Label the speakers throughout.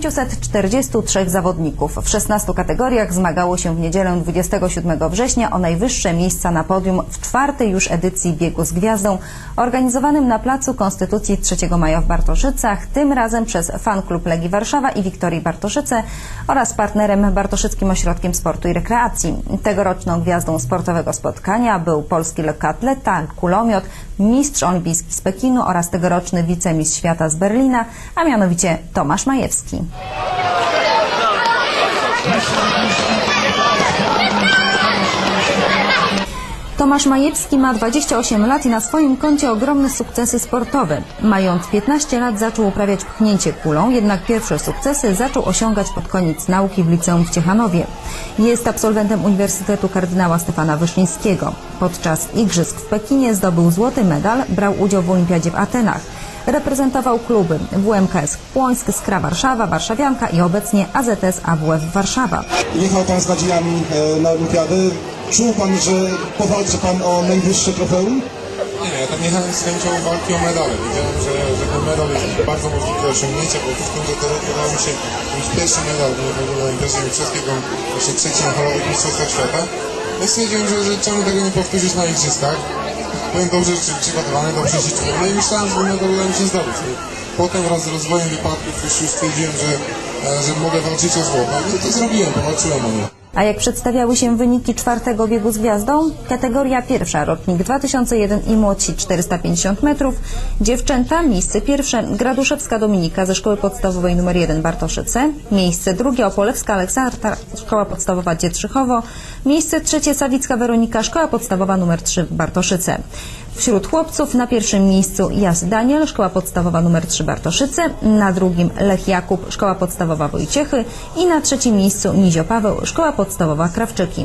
Speaker 1: 543 zawodników w 16 kategoriach zmagało się w niedzielę 27 września o najwyższe miejsca na podium w czwartej już edycji Biegu z Gwiazdą organizowanym na Placu Konstytucji 3 maja w Bartoszycach, tym razem przez Fan Klub Legii Warszawa i Wiktorii Bartoszyce oraz partnerem Bartoszyckim Ośrodkiem Sportu i Rekreacji. Tegoroczną gwiazdą sportowego spotkania był polski lekkoatleta, kulomiot, mistrz olimpijski z Pekinu oraz tegoroczny wicemistrz świata z Berlina, a mianowicie Tomasz Majewski. Tomasz Majewski ma 28 lat i na swoim koncie ogromne sukcesy sportowe. Mając 15 lat zaczął uprawiać pchnięcie kulą, jednak pierwsze sukcesy zaczął osiągać pod koniec nauki w liceum w Ciechanowie. Jest absolwentem Uniwersytetu Kardynała Stefana Wyszyńskiego. Podczas Igrzysk w Pekinie zdobył złoty medal, brał udział w Olimpiadzie w Atenach. Reprezentował kluby WMKS Płońsk, Skra Warszawa, Warszawianka i obecnie AZS AWF Warszawa.
Speaker 2: Jechał Pan z nadziejami e, na olimpiadę. Czuł Pan, że powalczy Pan o najwyższe trofeum?
Speaker 3: Nie, ja tam jechałem z chęcią walki o medale. Wiedziałem, że, że ten medal jest bardzo możliwe do osiągnięcia, bo w tym roku udało mi się mieć pierwszy medal w ogóle na imprezie mistrzowskiego, właśnie trzeci na halowych mistrzostwach świata. I stwierdziłem, że, że czemu tego nie powtórzyć na igrzyskach. Byłem dobrze przy- przygotowany, się czułem, no i myślałem, że medal uda mi się zdobyć. I potem wraz z rozwojem wypadków już, stwierdziłem, że, e, że mogę walczyć o złoto. No i to zrobiłem, powalczyłem o nie.
Speaker 1: A jak przedstawiały się wyniki czwartego biegu z gwiazdą? Kategoria pierwsza, rocznik 2001 i młodsi 450 metrów. Dziewczęta, miejsce pierwsze Graduszewska Dominika ze Szkoły Podstawowej nr 1 Bartoszyce. Miejsce drugie Opolewska Aleksandra, Szkoła Podstawowa Dzietrzychowo. Miejsce trzecie Sawicka Weronika, Szkoła Podstawowa nr 3 w Bartoszyce. Wśród chłopców na pierwszym miejscu Jas Daniel, Szkoła Podstawowa nr 3 Bartoszyce, na drugim Lech Jakub, Szkoła Podstawowa Wojciechy i na trzecim miejscu Nizio Paweł, Szkoła Podstawowa Krawczyki.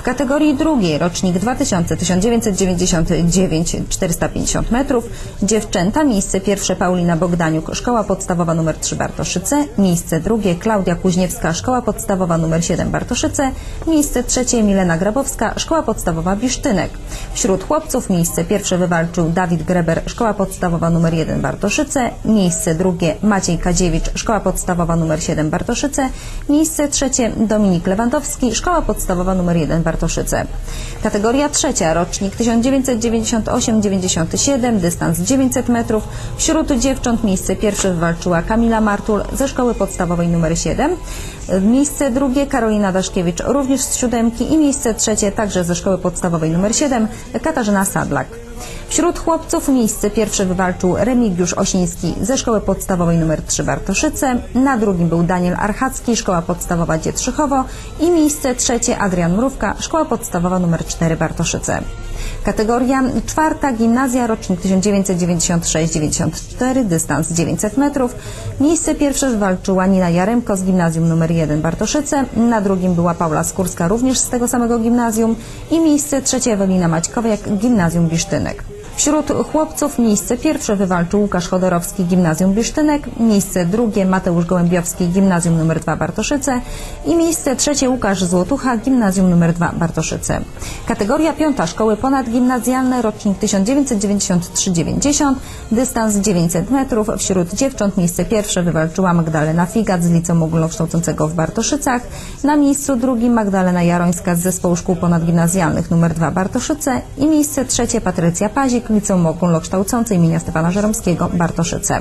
Speaker 1: W kategorii drugiej, rocznik 2000, 1999, 450 metrów, dziewczęta, miejsce pierwsze Paulina Bogdaniuk, Szkoła Podstawowa nr 3 Bartoszyce, miejsce drugie Klaudia Kuźniewska, Szkoła Podstawowa nr 7 Bartoszyce, miejsce trzecie Milena Grabowska, Szkoła Podstawowa Bisztynek. Wśród chłopców miejsce pierwsze wywalczył Dawid Greber, Szkoła Podstawowa nr 1 Bartoszyce, miejsce drugie Maciej Kadziewicz, Szkoła Podstawowa nr 7 Bartoszyce, miejsce trzecie Dominik Lewandowski, Szkoła Podstawowa nr 1 Bartoszyce. Kategoria trzecia, rocznik 1998-97, dystans 900 metrów. Wśród dziewcząt miejsce pierwsze wywalczyła Kamila Martul ze Szkoły Podstawowej nr 7, miejsce drugie Karolina Daszkiewicz również z siódemki. I miejsce trzecie także ze Szkoły Podstawowej nr 7 Katarzyna Sadlak. Wśród chłopców miejsce pierwsze wywalczył Remigiusz Osiński ze Szkoły Podstawowej nr 3 Bartoszyce, na drugim był Daniel Archacki, Szkoła Podstawowa Dzietrzychowo i miejsce trzecie Adrian Mrówka, Szkoła Podstawowa nr 4 Bartoszyce. Kategoria czwarta, gimnazja, rocznik 1996-94, dystans 900 metrów. Miejsce pierwsze wywalczyła Nina Jaremko z gimnazjum nr 1 Bartoszyce, na drugim była Paula Skórska również z tego samego gimnazjum i miejsce trzecie Ewelina Maćkowiak, gimnazjum Bisztynek. Wśród chłopców miejsce pierwsze wywalczył Łukasz Chodorowski, Gimnazjum Bisztynek, miejsce drugie Mateusz Gołębiowski, Gimnazjum nr 2 Bartoszyce i miejsce trzecie Łukasz Złotucha, Gimnazjum nr 2 Bartoszyce. Kategoria piąta Szkoły Ponadgimnazjalne, rocznik 1993-90, dystans 900 metrów. Wśród dziewcząt miejsce pierwsze wywalczyła Magdalena Figat z Liceum Ogólnokształcącego w Bartoszycach, na miejscu drugim Magdalena Jarońska z Zespołu Szkół Ponadgimnazjalnych nr 2 Bartoszyce i miejsce trzecie Patrycja Pazik, Liceum Ogólnokształcące imienia Stefana Żeromskiego, Bartoszyce.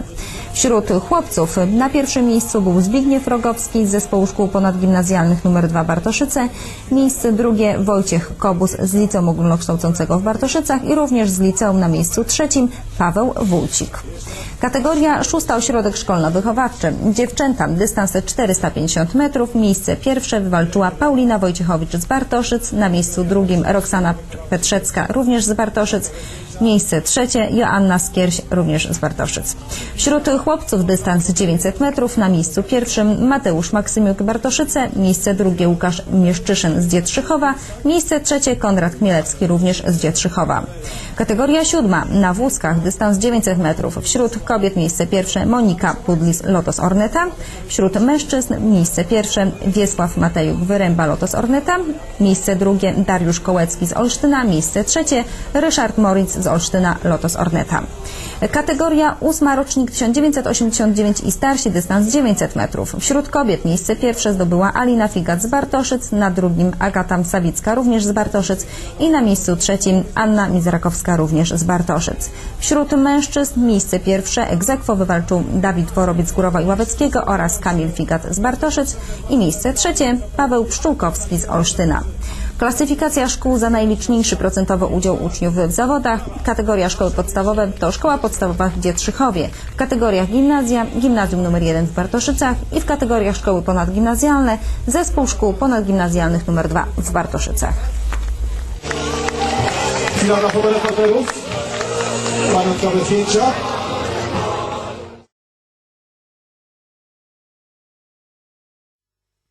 Speaker 1: Wśród chłopców na pierwszym miejscu był Zbigniew Rogowski z Zespołu Szkół Ponadgimnazjalnych nr 2 Bartoszyce, miejsce drugie Wojciech Kobus z Liceum Ogólnokształcącego w Bartoszycach i również z liceum na miejscu trzecim Paweł Wójcik. Kategoria szósta ośrodek szkolno-wychowawczy. Dziewczęta, dystans 450 metrów. Miejsce pierwsze wywalczyła Paulina Wojciechowicz z Bartoszyc. Na miejscu drugim Roxana Petrzecka, również z Bartoszyc. Miejsce trzecie Joanna Skierś, również z Bartoszyc. Wśród chłopców dystans 900 metrów. Na miejscu pierwszym Mateusz Maksymiuk Bartoszyce. Miejsce drugie Łukasz Mieszczyszyn z Dzietrzychowa. Miejsce trzecie Konrad Chmielewski, również z Dzietrzychowa. Kategoria siódma. Na wózkach dystans 900 metrów. Wśród kobiet miejsce pierwsze Monika Pudlis Lotos Orneta. Wśród mężczyzn miejsce pierwsze Wiesław Matejuk Wyręba Lotos Orneta. Miejsce drugie Dariusz Kołecki z Olsztyna. Miejsce trzecie Ryszard Moritz z Olsztyna Lotos Orneta. Kategoria ósma rocznik 1989 i starsi dystans 900 metrów. Wśród kobiet miejsce pierwsze zdobyła Alina Figat z Bartoszyc, na drugim Agata Sawicka również z Bartoszyc i na miejscu trzecim Anna Mizrakowska również z Bartoszyc. Wśród mężczyzn miejsce pierwsze egzekwo wywalczył Dawid Worobiec Górowa i Ławeckiego oraz Kamil Figat z Bartoszyc i miejsce trzecie Paweł Pszczółkowski z Olsztyna. Klasyfikacja szkół za najliczniejszy procentowy udział uczniów w zawodach. Kategoria szkoły podstawowe to Szkoła Podstawowa w Dzietrzychowie. W kategoriach gimnazja, gimnazjum nr 1 w Bartoszycach i w kategoriach szkoły ponadgimnazjalne zespół szkół ponadgimnazjalnych nr 2 w Bartoszycach.
Speaker 2: Chwila. Pamiątkowe zdjęcia.